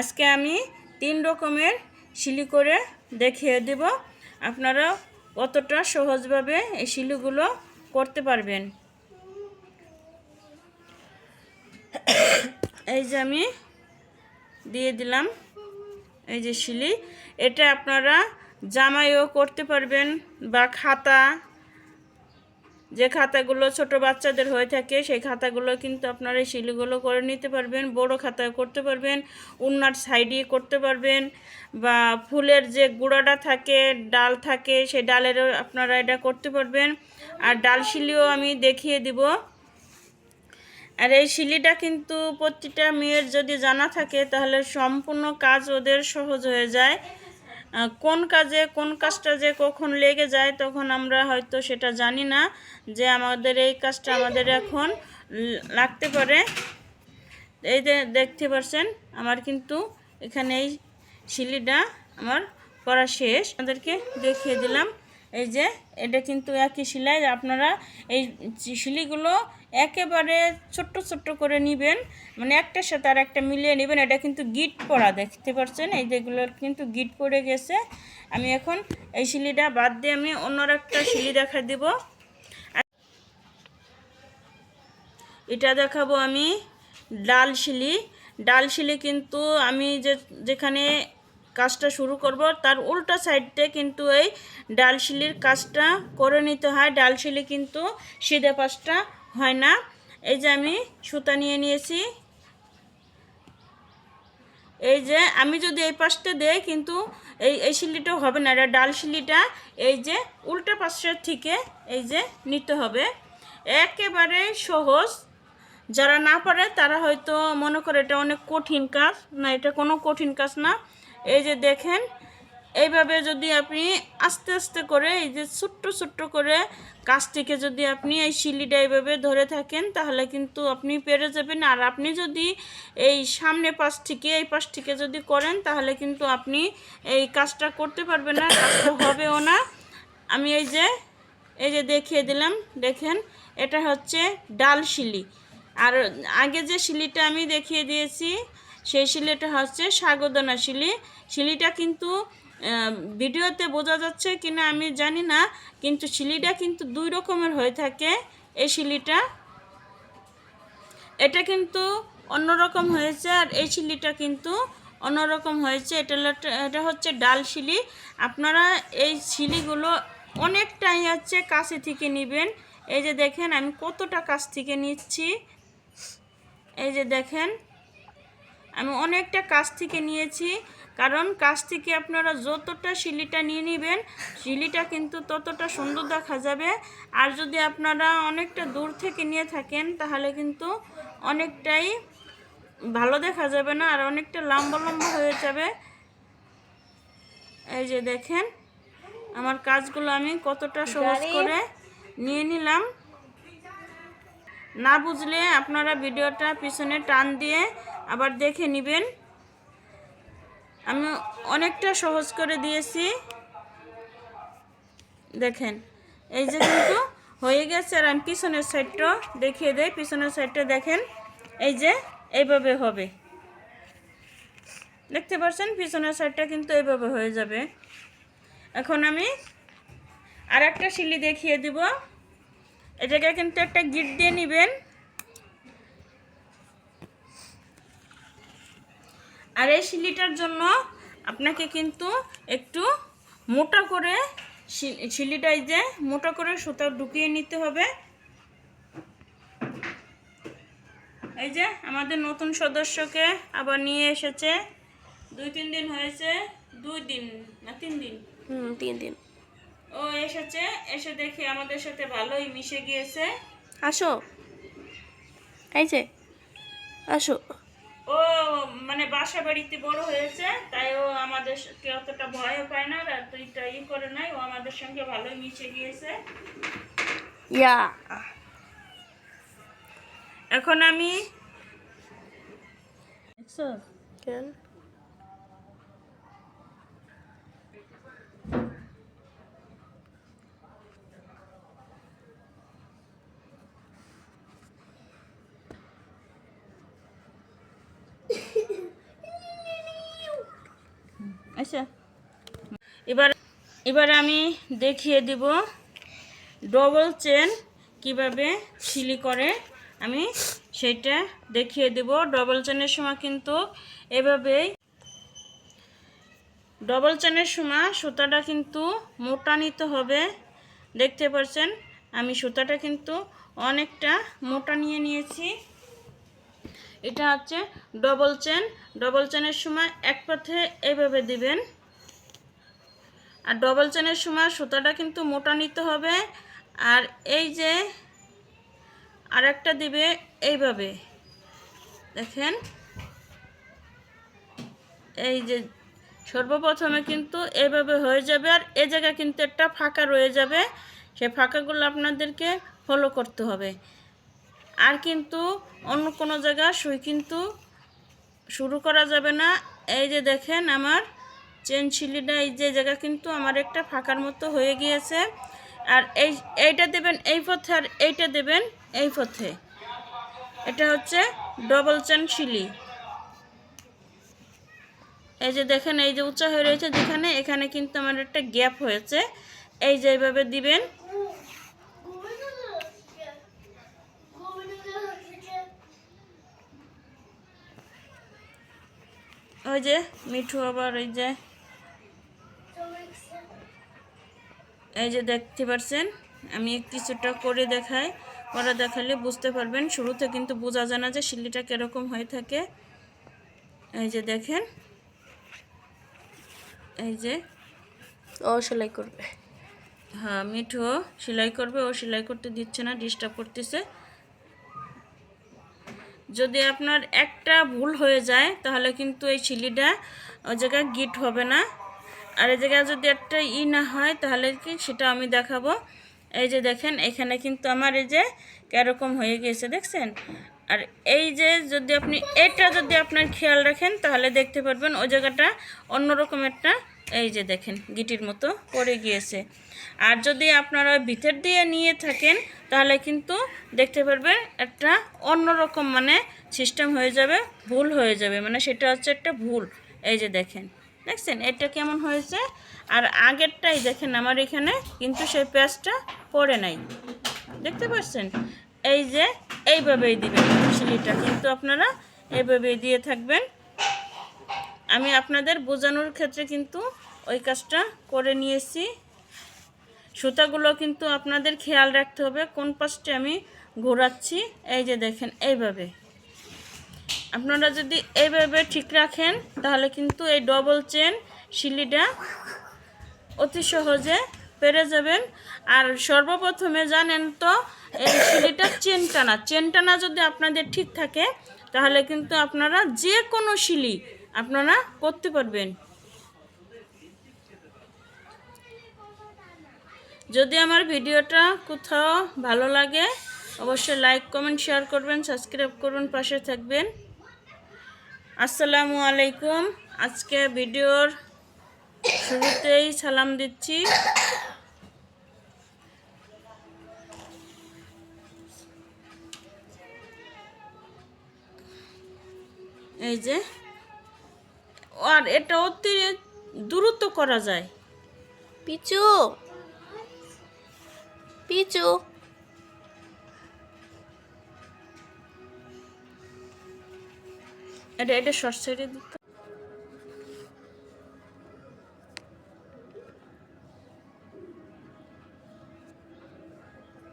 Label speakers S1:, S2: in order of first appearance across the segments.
S1: আজকে আমি তিন রকমের শিলি করে দেখিয়ে দেব। আপনারা কতটা সহজভাবে এই শিলিগুলো করতে পারবেন। এই যে আমি দিয়ে দিলাম এই যে শিলি। এটা আপনারা জামাইও করতে পারবেন বা খাতা যে খাতাগুলো ছোট বাচ্চাদের হয়ে থাকে, সেই খাতাগুলো কিন্তু আপনারা এই শিলিগুলো করে নিতে পারবেন, বড় খাতা করতে পারবেন, উন্নার সাইডে করতে পারবেন বা ফুলের যে গুঁড়াটা থাকে, ডাল থাকে, সেই ডালেরও আপনারা এটা করতে পারবেন। আর ডাল শিলিও আমি দেখিয়ে দিব। আর এই শিলিটা কিন্তু প্রতিটা মেয়ের যদি জানা থাকে, তাহলে সম্পূর্ণ কাজ ওদের সহজ হয়ে যায়। কোন কাজে, কোন কাজটা যে কখন লেগে যায় তখন আমরা হয়তো সেটা জানি না যে আমাদের এই কাজটা আমাদের এখন লাগতে পারে। এই যে দেখতে পাচ্ছেন আমার কিন্তু এখানে এই শিলিটা আমার করা শেষ। আপনাদেরকে দেখিয়ে দিলাম। এই যে, এটা কিন্তু একই শিলাই আপনারা এই শিলিগুলো একেবারে ছোট্ট ছোট্ট করে নেবেন। মানে একটার সাথে আর একটা মিলিয়ে নেবেন। এটা কিন্তু গিট পড়া দেখতে পাচ্ছেন এই যেগুলো কিন্তু গিট পড়ে গেছে। আমি এখন এই শিলিটা বাদ দিয়ে আমি অন্য একটা শিলি দেখা দেব। এটা দেখাবো আমি ডাল শিলি ডাল শিলি কিন্তু আমি যে, যেখানে কাজটা শুরু করব, তার উল্টা সাইডে কিন্তু এই ডাল শিলির কাজটা করে নিতে হয়। ডাল শিলি কিন্তু সিধে পাশটা হয় না? এই যে আমি সুতা নিয়ে নিয়েছি। এই যে আমি যদি এই পাশটা দেই কিন্তু এই এই শিলিটা হবে না, এটা ডাল শিলিটা এই যে উল্টা পাশের থেকে এই যে নিতে হবে। একেবারে সহজ। যারা না পারে তারা হয়তো মনে করে এটা অনেক কঠিন কাজ। না, এটা কোনো কঠিন কাজ না। এই যে দেখেন এইভাবে যদি আপনি আস্তে আস্তে করে এই যে ছোট্ট ছোট্ট করে কাজটিকে যদি আপনি এই শিলিটা এইভাবে ধরে থাকেন, তাহলে কিন্তু আপনি পেরে যাবেন। আর আপনি যদি এই সামনে পাশ থেকে এই পাশ থেকে যদি করেন, তাহলে কিন্তু আপনি এই কাজটা করতে পারবেন না, কাজটা হবেও না। আমি এই যে এই যে দেখিয়ে দিলাম, দেখেন, এটা হচ্ছে ডাল শিলি। আর আগে যে শিলিটা আমি দেখিয়ে দিয়েছি, সেই শিলিটা হচ্ছে সাগরদানা শিলি। শিলিটা কিন্তু ভিডিওতে বোঝা যাচ্ছে কিনা আমি জানি না, কিন্তু শিলিটা কিন্তু দুই রকমের হয়ে থাকে। এই শিলিটা, এটা কিন্তু অন্যরকম হয়েছে আর এই শিলিটা কিন্তু অন্যরকম হয়েছে। এটা এটা হচ্ছে ডাল শিলি। আপনারা এই শিলিগুলো অনেকটাই হচ্ছে কাছে থেকে নেবেন। এই যে দেখেন, আমি কতটা কাছ থেকে নিচ্ছি। এই যে দেখেন, আমি অনেকটা কাছ থেকে নিয়েছি। কারণ কাছ থেকে আপনারা যতটা শিলিটা নিয়ে নেবেন শিলিটা কিন্তু ততটা সুন্দর দেখা যাবে। আর যদি আপনারা অনেকটা দূর থেকে নিয়ে থাকেন তাহলে কিন্তু অনেকটাই ভালো দেখা যাবে না আর অনেকটা লম্বা লম্বা হয়ে যাবে। এই যে দেখেন আমার কাজগুলো আমি কতটা সহজ করে নিয়ে নিলাম। না বুঝলে আপনারা ভিডিওটা পিছনে টান দিয়ে আবার দেখে নেবেন। আমি অনেকটা সহজ করে দিয়েছি। দেখেন, এই যে কিন্তু হয়ে গেছে আর আমি পিছনের সাইডটা দেখিয়ে দেয় পিছনের সাইডটা দেখেন, এই যে এইভাবে হবে। দেখতে পাচ্ছেন? পিছনের সাইডটা কিন্তু এইভাবে হয়ে যাবে। এখন আমি আর একটা শিলি দেখিয়ে দিব। এটাকে কিন্তু একটা গিট দিয়ে নেবেন। আর এই শিলিটার জন্য আপনাকে কিন্তু একটু মোটা করে শিলিটাই যে মোটা করে সুতা ঢুকিয়ে নিতে হবে। এই যে আমাদের নতুন সদস্যকে আবার নিয়ে এসেছে। দুই তিন দিন হয়েছে দুই দিন না তিন দিন?
S2: হুম তিন দিন।
S1: ও এসেছে এসে দেখে আমাদের সাথে ভালোই মিশে গিয়েছে।
S2: আসো। এই যে আসো।
S1: ও মানে বাসা বাড়িতে বড় হয়েছে তাই ও আমাদের কে অতটা ভয়ও পায় না আর তুইটা ই করে নাই ও আমাদের সঙ্গে ভালোই মিশে গিয়েছে।
S2: ইয়া।
S1: এখন আমি
S2: কেন?
S1: হয়েছে এবার এবার আমি দেখিয়ে দিব ডবল চেন কীভাবে সিলি করে। আমি সেটা দেখিয়ে দিব। ডবল চেনের সময় কিন্তু এভাবেই ডবল চেনের সময় সুতাটা কিন্তু মোটা নিতে হবে। দেখতে পাচ্ছেন, আমি সুতাটা কিন্তু অনেকটা মোটা নিয়ে নিয়েছি। এটা হচ্ছে ডবল চেন ডবল চেনের সময় এক পথে এইভাবে দিবেন। আর ডবল চেনের সময় সুতাটা কিন্তু মোটা নিতে হবে। আর এই যে আরেকটা দিবে এইভাবে। দেখেন। এই যে সর্বপ্রথমে কিন্তু এইভাবে হয়ে যাবে আর এ জায়গায় কিন্তু একটা ফাঁকা রয়ে যাবে। সেই ফাঁকাগুলো আপনাদেরকে ফলো করতে হবে। আর কিন্তু অন্য কোনো জায়গা সুই কিন্তু শুরু করা যাবে না। এই যে দেখেন আমার চেন ছিলিটা, এই যে জায়গা কিন্তু আমার একটা ফাঁকার মতো হয়ে গিয়েছে। আর এই, এইটা দেবেন এই পথে আর এইটা দেবেন এই পথে। এটা হচ্ছে ডবল চেন শিলি এই যে দেখেন, এই যে উঁচা হয়ে রয়েছে যেখানে, এখানে কিন্তু আমার একটা গ্যাপ হয়েছে। এই যে এইভাবে দিবেন। ওই যে মিঠু আবার ওই যে। এই যে দেখতে পারছেন? আমি কিছুটা করে দেখাই। করে দেখালে বুঝতে পারবেন। শুরুতে কিন্তু বোঝা যায় না যে শিল্লিটা কীরকম হয়ে থাকে। এই যে দেখেন। এই যে।
S2: ও সেলাই করবে।
S1: হ্যাঁ মিঠু সেলাই করবে। ও সেলাই করতে দিচ্ছে না ডিস্টার্ব করতেছে। যদি আপনার একটা ভুল হয়ে যায়, তাহলে কিন্তু এই শিলিটা ওই জায়গায় গিট হবে না। আর এই জায়গায় যদি একটা ই না হয়, তাহলে কি সেটা আমি দেখাবো। এই যে দেখেন, এখানে কিন্তু আমার এই যে কীরকম হয়ে গিয়েছে, দেখছেন? আর এই যে যদি আপনি, এটা যদি আপনার খেয়াল রাখেন, তাহলে দেখতে পারবেন ওই জায়গাটা অন্যরকম একটা, এই যে দেখেন, গিটির মতো পড়ে গিয়েছে। আর যদি আপনারা ভিতর দিয়ে নিয়ে থাকেন তাহলে কিন্তু দেখতে পারবেন একটা অন্যরকম মানে সিস্টেম হয়ে যাবে, ভুল হয়ে যাবে। মানে সেটা হচ্ছে একটা ভুল। এই যে দেখেন, দেখছেন? এটা কেমন হয়েছে? আর আগেরটাই দেখেন আমার এখানে, কিন্তু সেই প্যাঁচটা পড়ে নাই। দেখতে পাচ্ছেন? এই যে এইভাবেই দিবেন সিলিটা কিন্তু আপনারা এইভাবেই দিয়ে থাকবেন। আমি আপনাদের বোঝানোর ক্ষেত্রে কিন্তু ওই কাজটা করে নিয়েছি। সুতাগুলো কিন্তু আপনাদের খেয়াল রাখতে হবে। কোন পাশটা আমি ঘোরাচ্ছি, এই যে দেখেন, এইভাবে। আপনারা যদি এইভাবে ঠিক রাখেন, তাহলে কিন্তু এই ডবল চেন শিলিটা অতি সহজে পেরে যাবেন। আর সর্বপ্রথমে জানেন তো, এই শিলিটা চেন টানা। চেন টানা যদি আপনাদের ঠিক থাকে, তাহলে কিন্তু আপনারা যে কোনো শিলি আপনারা করতে পারবেন। যদি আমার ভিডিওটা কোথাও ভালো লাগে, অবশ্যই লাইক কমেন্ট শেয়ার করবেন সাবস্ক্রাইব করবেন পাশে থাকবেন। আসসালামু আলাইকুম। আজকে ভিডিওর শুরুতেই সালাম দিচ্ছি। এই যে, আর এটা অতি দ্রুত করা যায়।
S2: পিচু। পিচু।
S1: এটা এটা শর্ট সাইডে দিতে।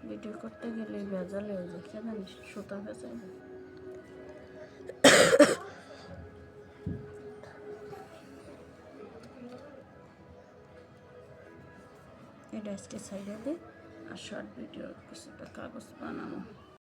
S1: ভিডিও করতে গেলে ভেজালে হয়ে যায়। কেন সুতা ভেজালে এটা আজকে সাইডে দিই আর শর্ট ভিডিও কিছুটা কাগজ বানাবো